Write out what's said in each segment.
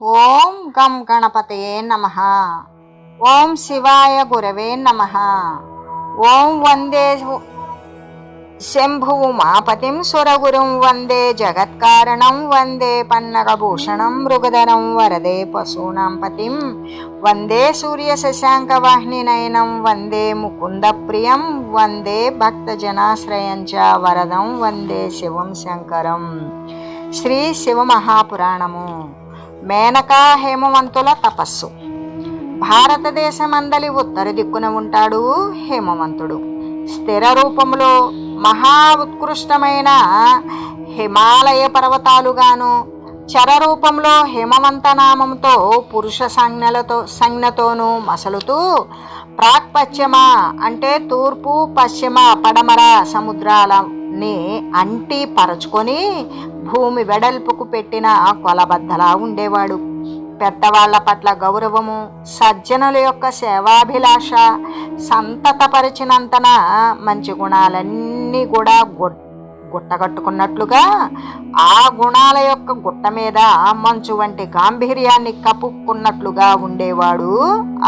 ఓం గం గణపతయే నమ. ఓం శివాయ గురవే నమ. ఓం వందే శంభువు మాపతిం సురగురుం వందే జగత్కారణం వందే పన్నగభూషణం మృగధరం వరదే పశూనాం పతిం వందే సూర్య శశాంకవాహినినయనం వందే ముకుంద ప్రియం వందే భక్తజనాశ్రయం చ వరదం వందే శివం శంకరం. శ్రీ శివమహాపురాణము. మేనకా హేమవంతుల తపస్సు. భారతదేశమందలి ఉత్తర దిక్కున ఉంటాడు హేమవంతుడు. స్థిర రూపంలో మహా ఉత్కృష్టమైన హిమాలయ పర్వతాలుగాను చర రూపంలో హిమవంత నామంతో పురుష సంజ్ఞలతో సంజ్ఞతోనూ మసలుతూ ప్రాక్పశ్చిమ అంటే తూర్పు పశ్చిమ పడమర సముద్రాలని అంటి పరచుకొని భూమి వెడల్పుకు పెట్టిన కొలబద్దలా ఉండేవాడు. పెద్దవాళ్ళ పట్ల గౌరవము సజ్జనుల యొక్క సేవాభిలాష సంతతపరిచినంతన మంచి గుణాలన్నీ కూడా గుట్ గుట్టగట్టుకున్నట్లుగా ఆ గుణాల యొక్క గుట్ట మీద మంచు వంటి గాంభీర్యాన్ని కప్పుకున్నట్లుగా ఉండేవాడు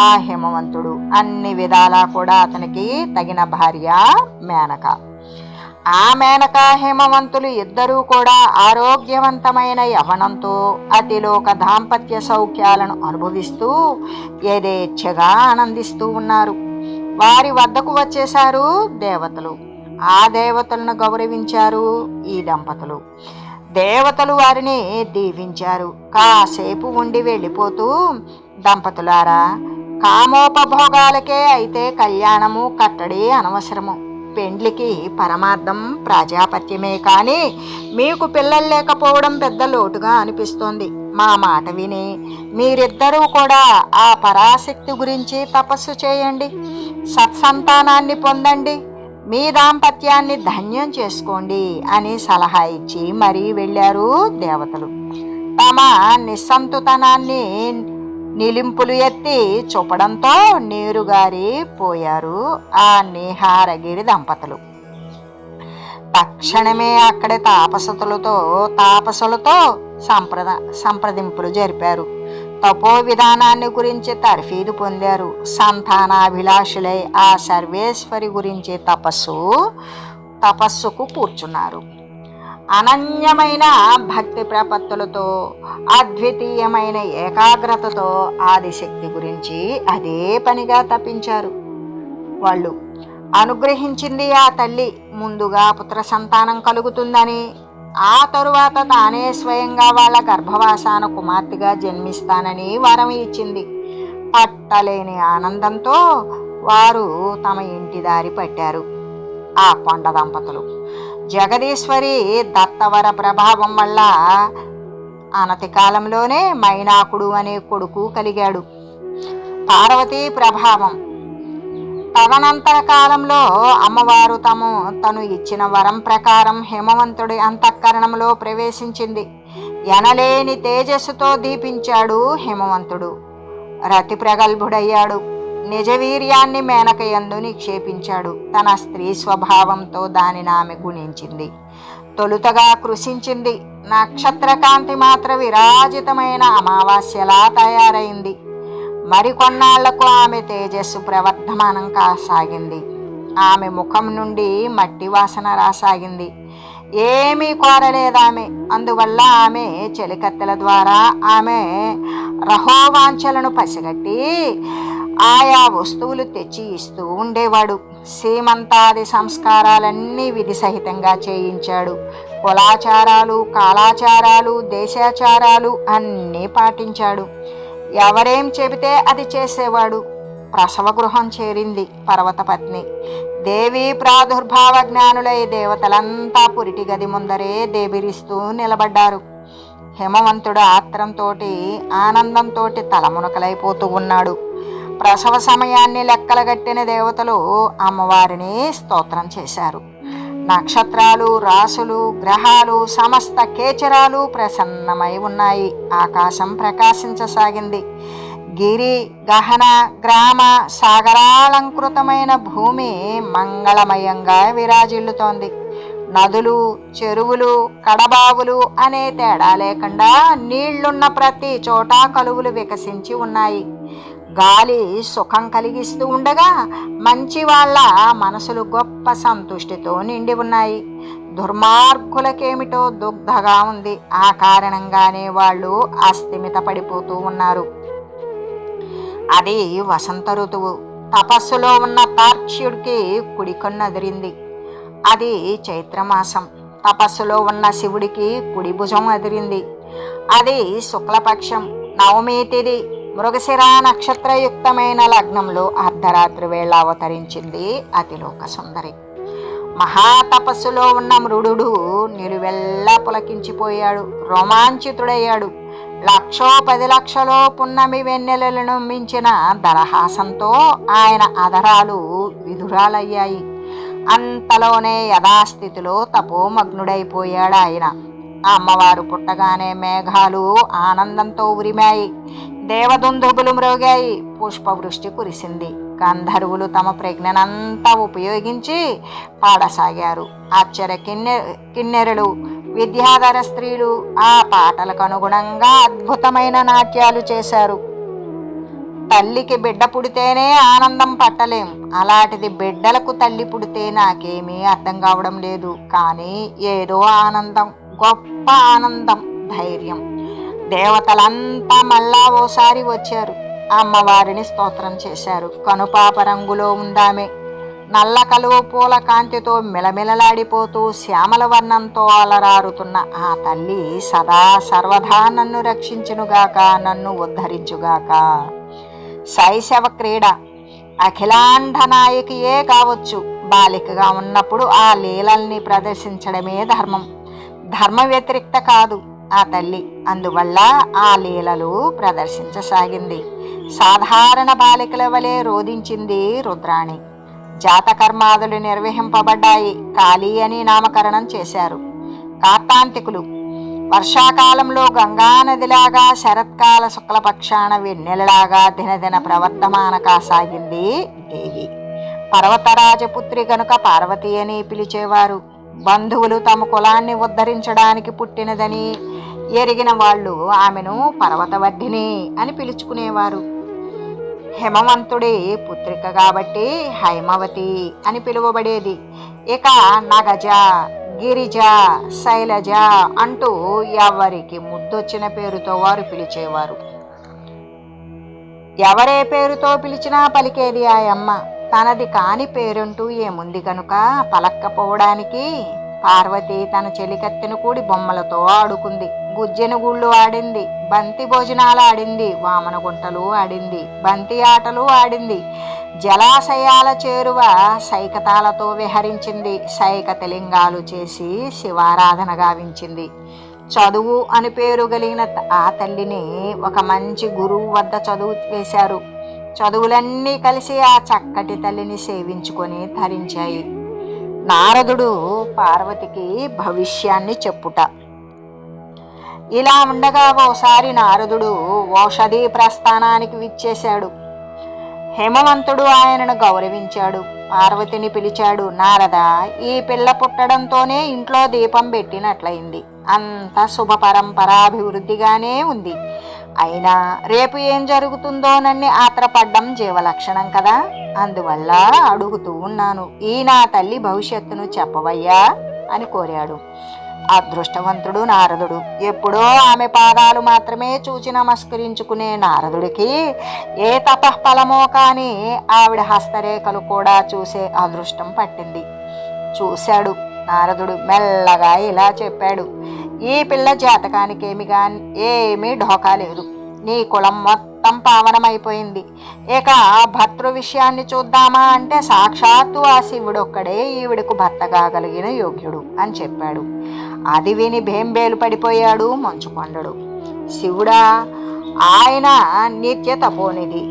ఆ హిమవంతుడు. అన్ని విధాలా కూడా అతనికి తగిన భార్య మేనక. ఆ మేనక హేమవంతులు ఇద్దరూ కూడా ఆరోగ్యవంతమైన యవనంతో అతిలోక దాంపత్య సౌఖ్యాలను అనుభవిస్తూ యథేచ్ఛగా ఆనందిస్తూ ఉన్నారు. వారి వద్దకు వచ్చేశారు దేవతలు. ఆ దేవతలను గౌరవించారు ఈ దంపతులు. దేవతలు వారిని దీవించారు. కాసేపు ఉండి వెళ్ళిపోతూ దంపతులారా కామోపభోగాలకే అయితే కళ్యాణము కట్టడి అనవసరము. పెండ్లికి పరమార్థం ప్రజాపత్యమే కానీ మీకు పిల్లలు లేకపోవడం పెద్ద లోటుగా అనిపిస్తోంది. మా మాట విని మీరిద్దరూ కూడా ఆ పరాశక్తి గురించి తపస్సు చేయండి. సత్సంతానాన్ని పొందండి. మీ దాంపత్యాన్ని ధన్యం చేసుకోండి అని సలహా ఇచ్చి మరీ వెళ్ళారు దేవతలు. తమ నిస్సంతుతనాన్ని నిలింపులు ఎత్తి చూపడంతో నీరుగారి పోయారు ఆ నీహారగిరి దంపతులు. తక్షణమే అక్కడి తాపసతులతో తాపసులతో సంప్రద సంప్రదింపులు జరిపారు. తపో విధానాన్ని గురించి తర్ఫీదు పొందారు. సంతానాభిలాషులై ఆ సర్వేశ్వరి గురించి తపస్సు తపస్సుకు కూర్చున్నారు. అనన్యమైన భక్తి ప్రపత్తులతో అద్వితీయమైన ఏకాగ్రతతో ఆదిశక్తి గురించి అదే పనిగా తప్పించారు వాళ్ళు అనుగ్రహించింది ఆ తల్లి ముందుగా పుత్ర సంతానం కలుగుతుందని ఆ తరువాత తానే స్వయంగా వాళ్ళ గర్భవాసాన కుమార్తెగా జన్మిస్తానని వరం ఇచ్చింది. పట్టలేని ఆనందంతో వారు తమ ఇంటి దారి పట్టారు. ఆ కొండ దంపతులు. జగదీశ్వరి దత్తవర ప్రభావం వల్ల అనతి కాలంలోనే మైనాకుడు అనే కొడుకు కలిగాడు. పార్వతీ ప్రభావం. తదనంతర కాలంలో అమ్మవారు తము తను ఇచ్చిన వరం ప్రకారం హేమవంతుడి అంతఃకరణంలో ప్రవేశించింది. ఎనలేని తేజస్సుతో దీపించాడు హిమవంతుడు. రతి ప్రగల్భుడయ్యాడు. నిజవీర్యాన్ని మేనకయందు నిక్షేపించాడు. తన స్త్రీ స్వభావంతో దానిని ఆమె గుణించింది. తొలుతగా కృషించింది. నక్షత్రకాంతి మాత్ర విరాజితమైన అమావాస్యలా తయారైంది. మరికొన్నాళ్ళకు ఆమె తేజస్సు ప్రవర్ధమానం కాసాగింది. ఆమె ముఖం నుండి మట్టి వాసన రాసాగింది. ఏమీ కోరలేదామె. అందువల్ల ఆమె చెలికత్తెల ద్వారా ఆమె రహోవాంఛలను పసిగట్టి ఆయా వస్తువులు తెచ్చి ఇస్తూ ఉండేవాడు. సీమంతాది సంస్కారాలన్నీ విధి సహితంగా చేయించాడు. కులాచారాలు కాలాచారాలు దేశాచారాలు అన్నీ పాటించాడు. ఎవరేం చెబితే అది చేసేవాడు. ప్రసవ గృహం చేరింది పర్వతపత్ని దేవి ప్రాదుర్భావ జ్ఞానులై దేవతలంతా పురిటి గది ముందరే దేబిరిస్తూ నిలబడ్డారు. హిమవంతుడు ఆత్రంతో ఆనందంతో తలమునకలైపోతూ ఉన్నాడు. ప్రసవ సమయాన్ని లెక్కలగట్టిన దేవతలు అమ్మవారిని స్తోత్రం చేశారు. నక్షత్రాలు రాసులు గ్రహాలు సమస్త కేచరాలు ప్రసన్నమై ఉన్నాయి. ఆకాశం ప్రకాశించసాగింది. గిరి గహన గ్రామ సాగరాలంకృతమైన భూమి మంగళమయంగా విరాజిల్లుతోంది. నదులు చెరువులు కడబావులు అనే తేడా లేకుండా నీళ్ళున్న ప్రతి చోట కలువులు వికసించి ఉన్నాయి. గాలి సుఖం కలిగిస్తూ ఉండగా మంచి వాళ్ళ మనసులు గొప్ప సంతుష్టితో నిండి ఉన్నాయి. దుర్మార్గులకేమిటో దుగ్ధగా ఉంది. ఆ కారణంగానే వాళ్ళు అస్థిమిత పడిపోతూ ఉన్నారు. అది వసంత ఋతువు. తపస్సులో ఉన్న తార్క్ష్యుడికి కుడికొన్నదిరింది అది చైత్రమాసం. తపస్సులో ఉన్న శివుడికి కుడి భుజం అదిరింది. అది శుక్లపక్షం. నవమి తిథి మృగశిర నక్షత్రయుక్తమైన లగ్నంలో అర్ధరాత్రి వేళ అవతరించింది అతిలోక సుందరి. మహాతపస్సులో ఉన్న మృడు నిలువెల్లా పులకించిపోయాడు రోమాంచితుడయ్యాడు. లక్షో పది లక్షలో పున్నమి వెన్నెలలను మించిన దరహాసంతో ఆయన అధరాలు విధురాలయ్యాయి. అంతలోనే యథాస్థితిలో తపోమగ్నుడైపోయాడు ఆయన అమ్మవారు పుట్టగానే మేఘాలు ఆనందంతో ఉరిమాయి. దేవదుందుబులు మ్రోగాయి పుష్పవృష్టి కురిసింది. గంధర్వులు తమ ప్రజ్ఞనంతా ఉపయోగించి పాడసాగారు. ఆశ్చర్య కిన్నె కిన్నెరలు విద్యాధర స్త్రీలు ఆ పాటలకు అనుగుణంగా అద్భుతమైన నాట్యాలు చేశారు. తల్లికి బిడ్డ పుడితేనే ఆనందం పట్టలేం. అలాంటిది బిడ్డలకు తల్లి పుడితే నాకేమీ అర్థం కావడం లేదు. కానీ ఏదో ఆనందం గొప్ప ఆనందం ధైర్యం. దేవతలంతా మళ్ళా ఓసారి వచ్చారు. అమ్మవారిని స్తోత్రం చేశారు. కనుపాప రంగులో ఉందామే. నల్ల కలువ పూల కాంతితో మిలమిలలాడిపోతూ శ్యామల వర్ణంతో అలరారుతున్న ఆ తల్లి సదా సర్వదా నన్ను రక్షించునుగాక నన్ను ఉద్ధరించుగాక. శైశవ క్రీడ. అఖిలాండ నాయకియే కావచ్చు. బాలికగా ఉన్నప్పుడు ఆ లీలల్ని ప్రదర్శించడమే ధర్మం. ధర్మ వ్యతిరిక్త కాదు. ఆ తల్లి. అందువల్ల ఆ లీలలు ప్రదర్శించసాగింది. సాధారణ బాలికల వలె రోధించింది రుద్రాణి. జాతకర్మాదులు నిర్వహింపబడ్డాయి. కాళీ అని నామకరణం చేశారు. కార్తాంతికులు వర్షాకాలంలో గంగానదిలాగా శరత్కాల శుక్లపక్షాన వెన్నెలలాగా దినదిన ప్రవర్తమాన కాసాగింది దేవి. పర్వతరాజపుత్రి గనుక పార్వతి అని పిలిచేవారు. బంధువులు తమ కులాన్ని ఉద్ధరించడానికి పుట్టినదని ఎరిగిన వాళ్ళు ఆమెను పర్వతవర్ధిని అని పిలుచుకునేవారు. హేమవంతుడి పుత్రిక కాబట్టి హైమవతి అని పిలువబడేది. ఇక నగజ గిరిజ శైలజ అంటూ ఎవరికి ముద్దొచ్చిన పేరుతో వారు పిలిచేవారు. ఎవరే పేరుతో పిలిచినా పలికేది ఆ అమ్మ తనది కాని పేరుంటూ ఏముంది కనుక పలక్కపోవడానికి పార్వతి తన చెలికత్తెను కూడి బొమ్మలతో ఆడుకుంది. గుజ్జెను గుళ్ళు ఆడింది. బంతి భోజనాలు ఆడింది. వామన గుంటలు ఆడింది. బంతి ఆటలు ఆడింది. జలాశయాల చేరువ సైకతాలతో విహరించింది. సైకతలింగాలు చేసి శివారాధన గావించింది. చదువు అని పేరు కలిగిన ఆ తల్లిని ఒక మంచి గురువు వద్ద చదువు వేశారు. చదువులన్నీ కలిసి ఆ చక్కటి తల్లిని సేవించుకొని ధరించాయి నారదుడు పార్వతికి భవిష్యాన్ని చెప్పుట. ఇలా ఉండగా ఓసారి నారదుడు ఓషధి ప్రస్థానానికి విచ్చేశాడు. హేమవంతుడు ఆయనను గౌరవించాడు. పార్వతిని పిలిచాడు నారద ఈ పిల్ల పుట్టడంతోనే ఇంట్లో దీపం పెట్టినట్లయింది. అంత శుభ పరంపరాభివృద్ధిగానే ఉంది. అయినా రేపు ఏం జరుగుతుందోనని ఆత్రపడ్డం జీవలక్షణం కదా. అందువల్ల అడుగుతూ ఉన్నాను ఈ నా తల్లి భవిష్యత్తును చెప్పవయ్యా అని కోరాడు. అదృష్టవంతుడు నారదుడు. ఎప్పుడో ఆమె పాదాలు మాత్రమే చూచి నమస్కరించుకునే నారదుడికి ఏ తపఃఫలమో కానీ ఆవిడ హస్తరేఖలు కూడా చూసే అదృష్టం పట్టింది. చూశాడు నారదుడు మెల్లగా ఇలా చెప్పాడు. ఈ పిల్ల జాతకానికేమి కానీ ఏమీ ఢోకా లేదు. నీ కులం మొత్తం పావనమైపోయింది. ఇక భర్తృ విషయాన్ని చూద్దామా అంటే సాక్షాత్తు ఆ శివుడొక్కడే ఈవిడకు భర్త కాగలిగిన యోగ్యుడు అని చెప్పాడు. అది విని భేంబేలు పడిపోయాడు మంచుకొండడు శివుడా ఆయన నిత్య తపోనిది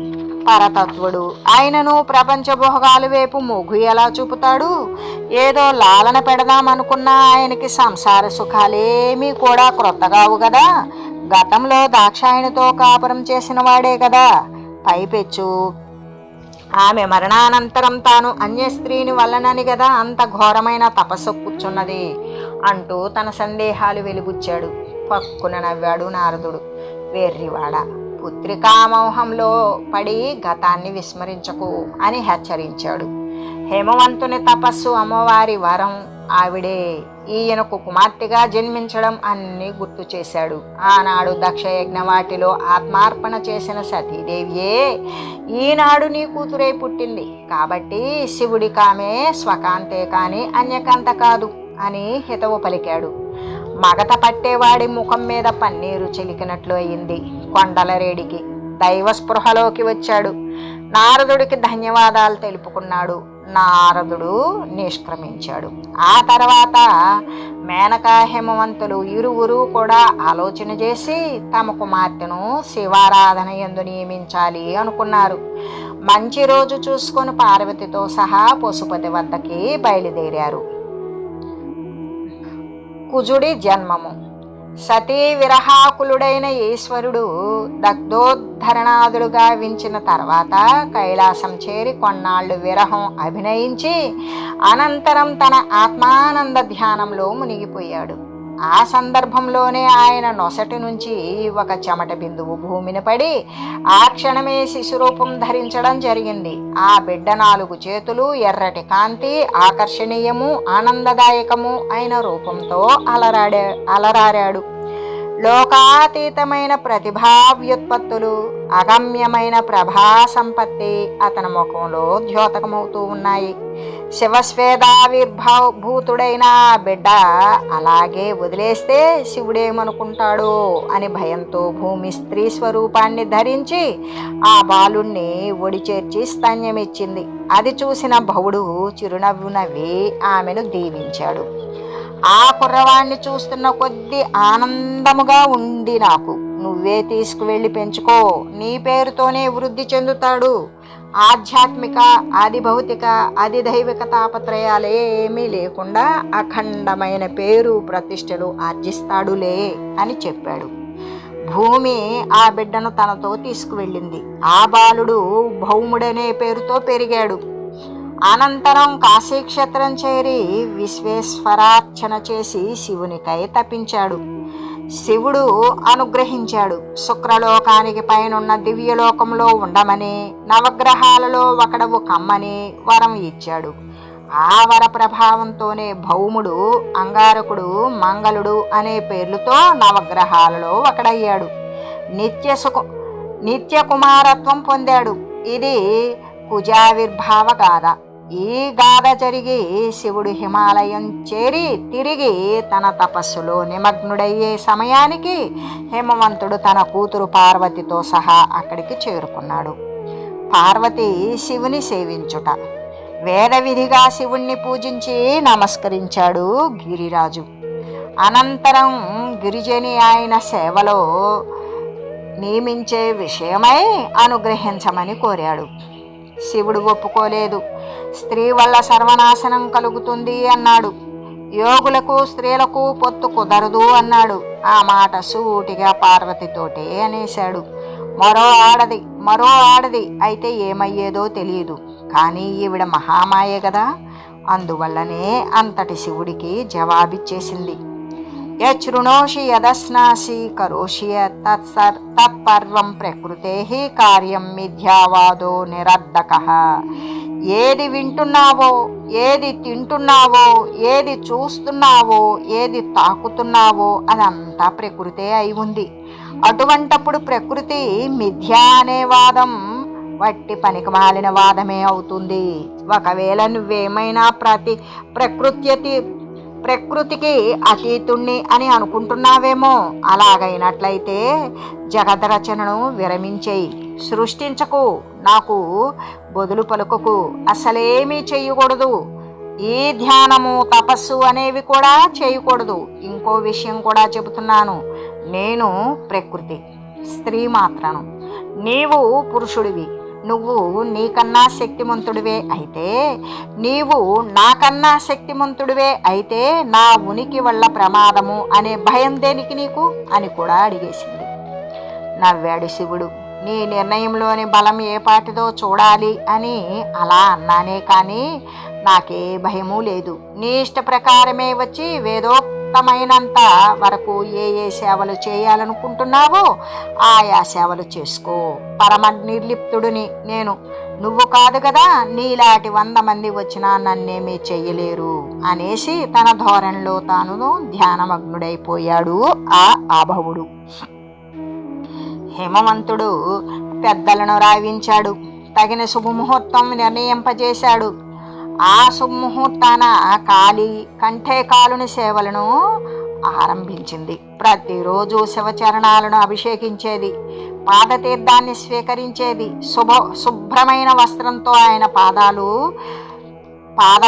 పరతత్వుడు. ఆయనను ప్రపంచ భోగాలు వైపు మొగ్గు ఎలా చూపుతాడు? ఏదో లాలన పెడదామనుకున్న ఆయనకి సంసార సుఖాలేమీ కూడా క్రొత్తగావు కదా గతంలో దాక్షాయణితో కాపురం చేసిన వాడే కదా. పైపెచ్చు. ఆమె మరణానంతరం తాను అన్య స్త్రీని వల్లనని కదా అంత ఘోరమైన తపస్సు కూర్చున్నది అంటూ తన సందేహాలు వెలుగుచ్చాడు పక్కున నవ్వాడు నారదుడు. వెర్రివాడ పుత్రికామోహంలో పడి గతాన్ని విస్మరించకు అని హెచ్చరించాడు. హేమవంతుని తపస్సు అమ్మవారి వరం ఆవిడే ఈయనకు కుమార్తెగా జన్మించడం అన్ని గుర్తు చేశాడు. ఆనాడు దక్ష యజ్ఞవాటిలో ఆత్మార్పణ చేసిన సతీదేవియే ఈనాడు నీ కూతురే పుట్టింది. కాబట్టి శివుడి కామే స్వకాంతే కానీ అన్యకాంత కాదు అని హితవు పలికాడు. మగత పట్టేవాడి ముఖం మీద పన్నీరు చిలికినట్లు అయింది కొండలరేడికి. దైవ స్పృహలోకి వచ్చాడు. నారదుడికి ధన్యవాదాలు తెలుపుకున్నాడు. నారదుడు నిష్క్రమించాడు. ఆ తర్వాత మేనకా హేమవంతులు ఇరువురు కూడా ఆలోచన చేసి తమ కుమార్తెను శివారాధన ఎందు నియమించాలి అనుకున్నారు. మంచి రోజు చూసుకొని పార్వతితో సహా పశుపతి వద్దకి బయలుదేరారు. కుజుడి జన్మము. సతీ విరహాకులుడైన ఈశ్వరుడు దగ్ధోద్ధరణాదుడుగా వించిన తర్వాత కైలాసం చేరి కొన్నాళ్ళు విరహం అభినయించి అనంతరం తన ఆత్మానంద ధ్యానంలో మునిగిపోయాడు. ఆ సందర్భంలోనే ఆయన నొసటి నుంచి ఒక చెమట బిందువు భూమిని పడి ఆ క్షణమే శిశురూపం ధరించడం జరిగింది. ఆ బిడ్డ నాలుగు చేతులు ఎర్రటి కాంతి ఆకర్షణీయము ఆనందదాయకము అయిన రూపంతో అలరాడా అలరారాడు. లోకాతీతమైన ప్రతిభా వ్యుత్పత్తులు అగమ్యమైన ప్రభా సంపత్తి అతని ముఖంలో ద్యోతకమవుతూ ఉన్నాయి. శివస్వేదావిర్భావ భూతుడైన బిడ్డ అలాగే వదిలేస్తే శివుడేమనుకుంటాడో అని భయంతో భూమి స్త్రీ స్వరూపాన్ని ధరించి ఆ బాలుణ్ణి ఒడిచేర్చి స్తన్యమిచ్చింది. అది చూసిన భవుడు చిరునవ్వు నవ్వి ఆమెను దీవించాడు. ఆ కుర్రవాణ్ణి చూస్తున్న కొద్ది ఆనందముగా ఉంది నాకు నువ్వే తీసుకువెళ్ళి పెంచుకో నీ పేరుతోనే వృద్ధి చెందుతాడు. ఆధ్యాత్మిక ఆది భౌతిక ఆది దైవిక తాపత్రయాలే ఏమీ లేకుండా అఖండమైన పేరు ప్రతిష్టలు ఆర్జిస్తాడులే అని చెప్పాడు. భూమి ఆ బిడ్డను తనతో తీసుకువెళ్ళింది. ఆ బాలుడు భౌముడనే పేరుతో పెరిగాడు. అనంతరం కాశీక్షేత్రం చేరి విశ్వేశ్వరార్చన చేసి శివునికై తప్పించాడు శివుడు అనుగ్రహించాడు. శుక్రలోకానికి పైనున్న దివ్యలోకంలో ఉండమని నవగ్రహాలలో ఒకడవు కమ్మని వరం ఇచ్చాడు. ఆ వర ప్రభావంతోనే భౌముడు అంగారకుడు మంగళుడు అనే పేర్లతో నవగ్రహాలలో ఒకడయ్యాడు నిత్య సుఖ నిత్య కుమారత్వం పొందాడు. ఇది కుజావిర్భావ గాథ. ఈ గాథ జరిగి శివుడు హిమాలయం చేరి తిరిగి తన తపస్సులో నిమగ్నుడయ్యే సమయానికి హేమవంతుడు తన కూతురు పార్వతితో సహా అక్కడికి చేరుకున్నాడు. పార్వతి శివుని సేవించుట. వేద విధిగా శివుణ్ణి పూజించి నమస్కరించాడు గిరిరాజు. అనంతరం గిరిజని ఆయన సేవలో నియమించే విషయమై అనుగ్రహించమని కోరాడు. శివుడు ఒప్పుకోలేదు. స్త్రీ వల్ల సర్వనాశనం కలుగుతుంది అన్నాడు. యోగులకు స్త్రీలకు పొత్తు కుదరదు అన్నాడు. ఆ మాట సూటిగా పార్వతితోటే అనేశాడు. మరో ఆడది మరో ఆడది అయితే ఏమయ్యేదో తెలియదు. కానీ ఈవిడ మహామాయే కదా అందువల్లనే అంతటి శివుడికి జవాబిచ్చేసింది. యృణోషి యదస్నాసి కరోషి తత్పర్వం ప్రకృతే కార్యం మిథ్యావాదో నిరర్ధక ఏది వింటున్నావో ఏది తింటున్నావో ఏది చూస్తున్నావో ఏది తాకుతున్నావో అదంతా ప్రకృతే అయి ఉంది. అటువంటప్పుడు ప్రకృతి మిథ్యా అనే వాదం వట్టి పనికిమాలిన వాదమే అవుతుంది. ఒకవేళ నువ్వేమైనా ప్రతి ప్రకృత్యతి ప్రకృతికి అతీతుణ్ణి అని అనుకుంటున్నావేమో. అలాగైనట్లయితే జగద్రచనను విరమించేయి. సృష్టించకు. నాకు బదులు పలుకకు. అసలేమీ చేయకూడదు ఈ ధ్యానము తపస్సు అనేవి కూడా చేయకూడదు. ఇంకో విషయం కూడా చెబుతున్నాను. నేను ప్రకృతి స్త్రీ మాత్రను. నీవు పురుషుడివి. నువ్వు నీకన్నా శక్తిమంతుడివే అయితే నీవు నాకన్నా శక్తిమంతుడివే అయితే నా ఉనికి వల్ల ప్రమాదము అనే భయం దేనికి నీకు? అని కూడా అడిగేసింది. నవ్వాడు శివుడు. నీ నిర్ణయంలోని బలం ఏ పాటిదో చూడాలి అని అలా అన్నానే కానీ నాకే భయమూ లేదు. నీ ఇష్ట ప్రకారమే వచ్చి వేదోక్తమైనంత వరకు ఏ ఏ సేవలు చేయాలనుకుంటున్నావో ఆయా సేవలు చేసుకో. పరమ నిర్లిప్తుడిని నేను. నువ్వు కాదు కదా నీలాంటి వంద మంది వచ్చినా నన్నేమీ చెయ్యలేరు అనేసి తన ధోరణిలో తాను ధ్యానమగ్నుడైపోయాడు ఆ ఆభవుడు. హేమవంతుడు పెద్దలను రావించాడు తగిన శుభముహూర్తం నిర్ణయింపజేశాడు. ఆ సుముహూర్తాన కాళి కంఠే కాలుని సేవలను ఆరంభించింది. ప్రతిరోజు శివచరణాలను అభిషేకించేది పాదతీర్థాన్ని స్వీకరించేది శుభ శుభ్రమైన వస్త్రంతో ఆయన పాదాలు పాద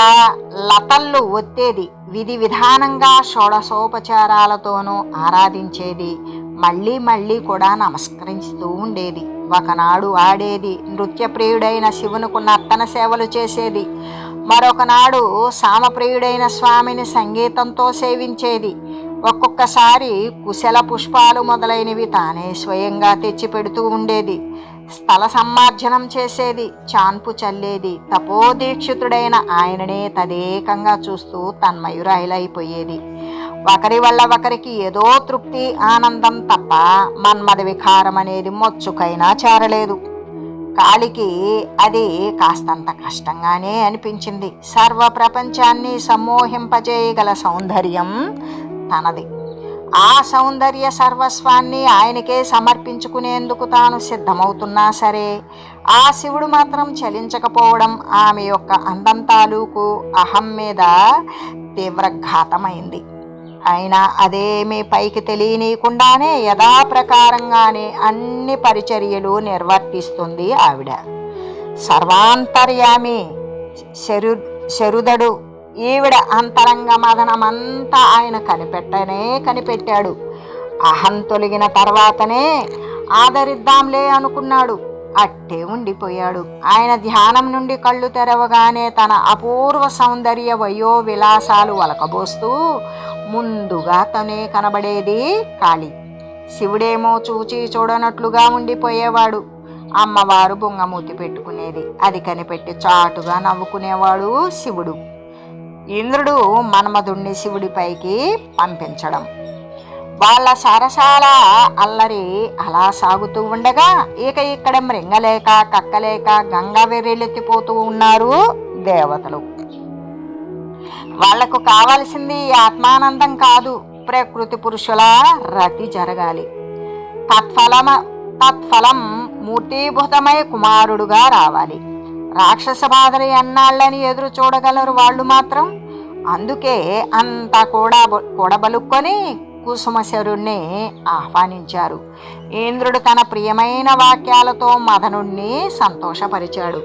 లతళ్ళు ఒత్తేది విధి విధానంగా షోడశోపచారాలతోనూ ఆరాధించేది మళ్ళీ మళ్ళీ కూడా నమస్కరిస్తూ ఉండేది. ఒకనాడు ఆడేది నృత్యప్రియుడైన శివునుకు నర్తన సేవలు చేసేది మరొకనాడు సామప్రియుడైన స్వామిని సంగీతంతో సేవించేది. ఒక్కొక్కసారి కుశల పుష్పాలు మొదలైనవి తానే స్వయంగా తెచ్చి పెడుతూ ఉండేది. స్థల సమ్మార్జనం చేసేది చాన్పు చల్లేది తపోదీక్షితుడైన ఆయననే తదేకంగా చూస్తూ తన్మయురాయిలైపోయేది. ఒకరి వల్ల ఒకరికి ఏదో తృప్తి ఆనందం తప్ప మన్మద వికారం అనేది మొచ్చుకైనా చేరలేదు. కాలికి అది కాస్తంత కష్టంగానే అనిపించింది. సర్వ ప్రపంచాన్ని సమ్మోహింపజేయగల సౌందర్యం తనది. ఆ సౌందర్య సర్వస్వాన్ని ఆయనకే సమర్పించుకునేందుకు తాను సిద్ధమవుతున్నా సరే ఆ శివుడు మాత్రం చలించకపోవడం ఆమె యొక్క అందం తాలూకు అహం మీద తీవ్రఘాతమైంది. అయినా అదేమీ పైకి తెలియనీయకుండానే యథాప్రకారంగానే అన్ని పరిచర్యలు నిర్వర్తిస్తుంది ఆవిడ. సర్వాంతర్యామి శరు శరుదడు. ఈవిడ అంతరంగ మదనమంతా ఆయన కనిపెట్టనే కనిపెట్టాడు. అహం తొలగిన తర్వాతనే ఆదరిద్దాంలే అనుకున్నాడు. అట్టే ఉండిపోయాడు. ఆయన ధ్యానం నుండి కళ్ళు తెరవగానే తన అపూర్వ సౌందర్య వయో విలాసాలు వలకబోస్తూ ముందుగా తనే కనబడేది కాళి. శివుడేమో చూచి చూడనట్లుగా ఉండిపోయేవాడు. అమ్మవారు బొంగమూతి పెట్టుకునేది. అది కనిపెట్టి చాటుగా నవ్వుకునేవాడు శివుడు. ఇంద్రుడు మన్మధుణ్ణి శివుడిపైకి పంపించడం. వాళ్ళ సరసాల అల్లరి అలా సాగుతూ ఉండగా ఇక ఇక్కడ మృంగలేక కక్కలేక గంగా వెర్రెలెత్తిపోతూ ఉన్నారు దేవతలు. వాళ్ళకు కావలసింది ఆత్మానందం కాదు. ప్రకృతి పురుషుల రతి జరగాలి. తత్ఫలమ తత్ఫలం మూర్తిభూతమై కుమారుడుగా రావాలి. రాక్షస బాధలు ఎన్నాళ్ళని ఎదురు చూడగలరు వాళ్ళు మాత్రం. అందుకే అంతా కూడా కూడబలుక్కొని కుసుమశరుణ్ణి ఆహ్వానించారు. ఇంద్రుడు తన ప్రియమైన వాక్యాలతో మదనుణ్ణి సంతోషపరిచాడు.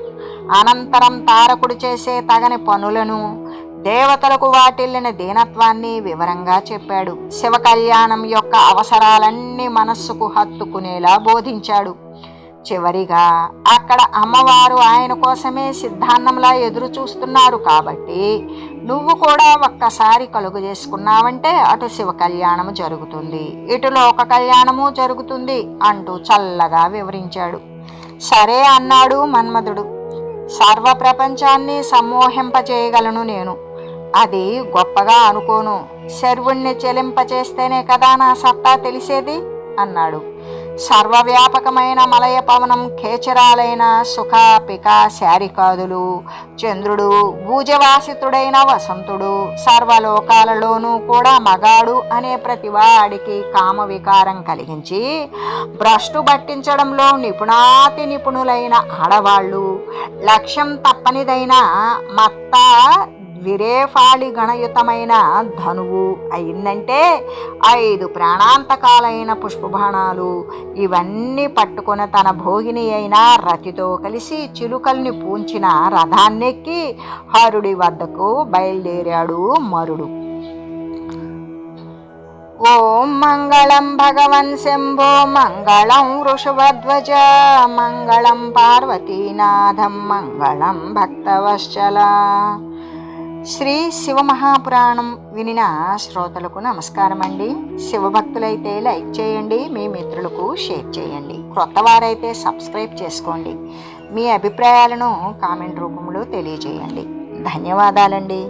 అనంతరం తారకుడు చేసే తగని పనులను దేవతలకు వాటిల్లిన దీనత్వాన్ని వివరంగా చెప్పాడు. శివ కళ్యాణం యొక్క అవసరాలన్నీ మనస్సుకు హత్తుకునేలా బోధించాడు. చివరిగా అక్కడ అమ్మవారు ఆయన కోసమే సిద్ధాన్నంలా ఎదురు చూస్తున్నారు కాబట్టి నువ్వు కూడా ఒక్కసారి కలుగు చేసుకున్నావంటే అటు శివ కళ్యాణము జరుగుతుంది ఇటు లోక కళ్యాణము జరుగుతుంది అంటూ చల్లగా వివరించాడు. సరే అన్నాడు మన్మధుడు సర్వ ప్రపంచాన్ని సమ్మోహింపజేయగలను నేను. అది గొప్పగా అనుకోను. శర్వుణ్ణి చెలింపచేస్తేనే కదా నా సత్తా తెలిసేది? అన్నాడు. సర్వవ్యాపకమైన మలయ పవనం ఖేచరాలైన సుఖ పిక శారికాదులు చంద్రుడు భూజవాసితుడైన వసంతుడు సర్వలోకాలలోనూ కూడా మగాడు అనే ప్రతివాడికి కామ వికారం కలిగించి భ్రష్టు పట్టించడంలో నిపుణాతి నిపుణులైన ఆడవాళ్ళు లక్ష్యం తప్పనిదైన మత్త విరేఫాళి గణయుతమైన ధనువు అయిందంటే ఐదు ప్రాణాంతకాలైన పుష్పబాణాలు ఇవన్నీ పట్టుకుని తన భోగిని అయిన రతితో కలిసి చిలుకల్ని పూంచిన రథాన్నెక్కి హరుడి వద్దకు బయలుదేరాడు మరుడు. ఓం మంగళం భగవన్ శంభో మంగళం వృషభధ్వజ మంగళం పార్వతీనాథం మంగళం భక్తవశ్చల శ్రీ శివమహాపురాణం వినిన శ్రోతలకు నమస్కారం అండి శివభక్తులైతే లైక్ చేయండి మీ మిత్రులకు షేర్ చేయండి. క్రొత్త వారైతే సబ్స్క్రైబ్ చేసుకోండి. మీ అభిప్రాయాలను కామెంట్ రూపంలో తెలియజేయండి. ధన్యవాదాలండి.